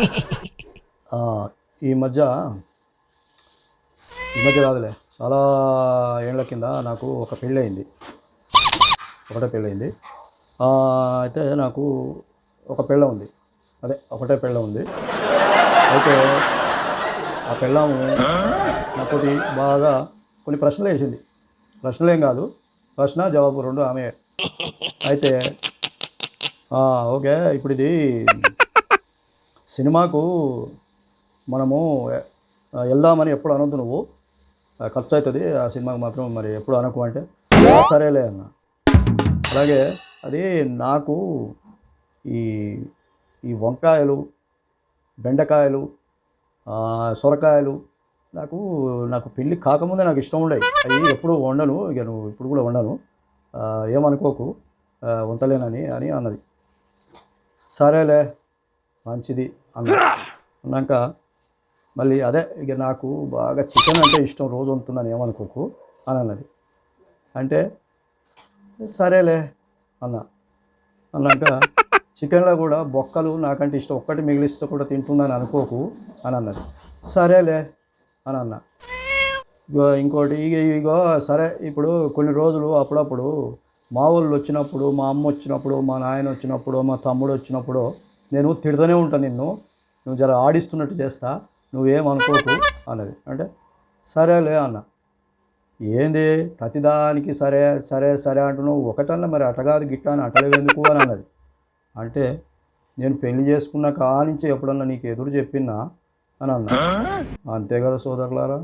ఈ మధ్య ఈ మధ్య కాదులే చాలా ఏళ్ళ కింద నాకు ఒక పెళ్ళయింది. ఒకటే పెళ్ళయింది. అయితే నాకు ఒక పెళ్ళ ఉంది. అదే ఒకటే పెళ్ళ ఉంది. అయితే ఆ పెళ్ళాము నాతోటి బాగా కొన్ని ప్రశ్నలు వేసింది. ప్రశ్నలు ఏం కాదు ప్రశ్న జవాబు రెండు ఆమె అయితే ఓకే ఇప్పుడు ఇది సినిమాకు మనము వెళ్దామని ఎప్పుడు అనొద్దు నువ్వు. ఖర్చు అవుతుంది ఆ సినిమాకి మాత్రం మరి ఎప్పుడు అనకు అంటే సరేలే అన్న. అలాగే అది నాకు ఈ ఈ వంకాయలు బెండకాయలు సొరకాయలు నాకు నాకు పెళ్ళి కాకముందే నాకు ఇష్టం ఉండేవి అవి ఎప్పుడు వండను ఇక నువ్వు ఇప్పుడు కూడా వండను. ఏమనుకోకు వంటలేనని అని అన్నది. సరేలే మంచిది. అన్నా అన్నాక మళ్ళీ అదే ఇక నాకు బాగా చికెన్ అంటే ఇష్టం రోజు వంతున్నాను ఏమనుకోకు అని అన్నది. అంటే సరేలే అన్న. అన్నాక చికెన్లో కూడా బొక్కలు నాకంటే ఇష్టం ఒక్కటి మిగిలిస్తే కూడా తింటున్నాను అనుకోకు అని అన్నది. సరేలే అని అన్న. ఇగో ఇంకోటి ఇక ఇగో సరే ఇప్పుడు కొన్ని రోజులు అప్పుడప్పుడు మా వాళ్ళు వచ్చినప్పుడు మా అమ్మ వచ్చినప్పుడు మా నాయన వచ్చినప్పుడు మా తమ్ముడు వచ్చినప్పుడు నేను తిడుతూనే ఉంటాను నిన్ను నువ్వు జర ఆడిస్తున్నట్టు చేస్తా నువ్వేం అనుకోకు అన్నది. అంటే సరేలే అన్న. ఏంది? ప్రతిదానికి సరే సరే సరే అంటున్నావు. ఒకటన్నా మరి అటగాదు గిట్ట అని అటలేవెందుకు అని అన్నది. అంటే నేను పెళ్ళి చేసుకున్న కానించి ఎప్పుడన్నా నీకు ఎదురు చెప్పినా అని అన్నా. అంతే కదా సోదరులారా?